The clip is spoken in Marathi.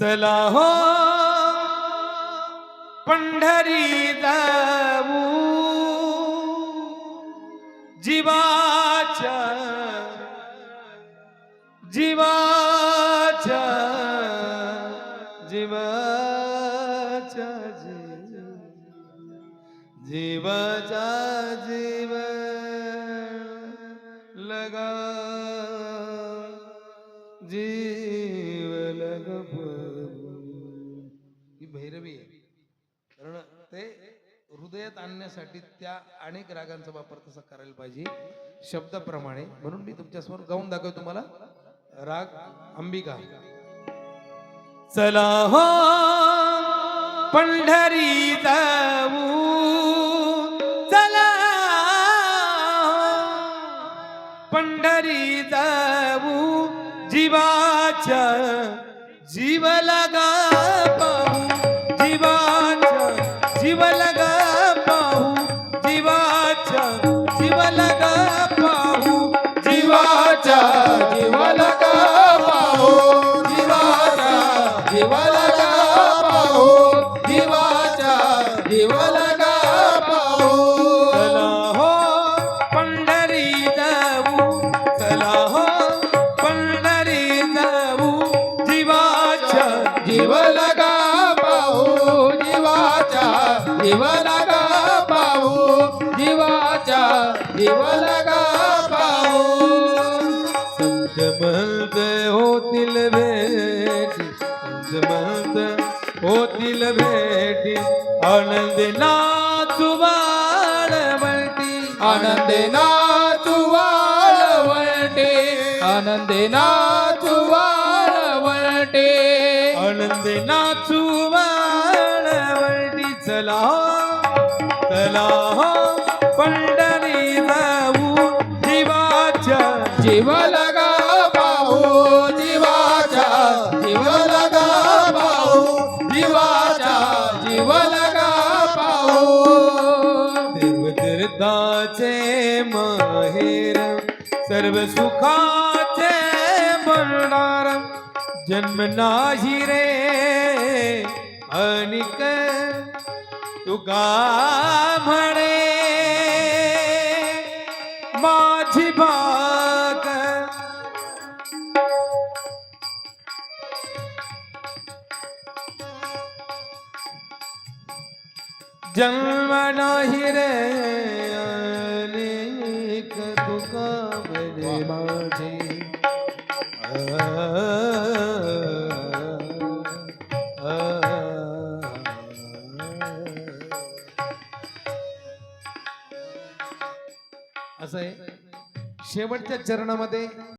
चला हो पंढरी जाऊ जीवाच्या जीवाच्या जीवाच्या जीव जीवाचा जीव लगा हृदयात आणण्यासाठी त्या अनेक रागांचा वापर तसा करायला पाहिजे. शब्दाप्रमाणे. म्हणून मी तुमच्यासमोर गाऊन दाखवतो तुम्हाला. राग अंबिका. चला हो पंढरी जाऊ. चला हो, पंढरी जाऊ. जीवाच्या जीव लगा जीवाच्या जीव लगा पाहू. जीवाच्या जीव लगा पाहू. जीवाच्या जीव लगा पाहू. जीवाच्या जीव लगा पाहू. चला हो पंढरी जाऊ. चला हो पंढरी जाऊ. जीवाच्या पाहू. जीवाच्या लगा पाहू. संत महंत होतील भेटी. संत महंत होतील भेटी. आनंद नाचू आनंदी आनंदे नाचू वाळवंटे नाचू आनंद नाचू चला हो, चला हो. जीव लगा पाहू जीवाचा जीव लगा पाहू जीवाचा जीव लगा पाहू. देवतीर्थाचे माहेर सर्व सुखाचे भंडार जन्म नाही रे अनिक तुका म्हणे? जन्म नाही रे अनेक तुका म्हणे माझे. असं आहे. शेवटच्या चरणामध्ये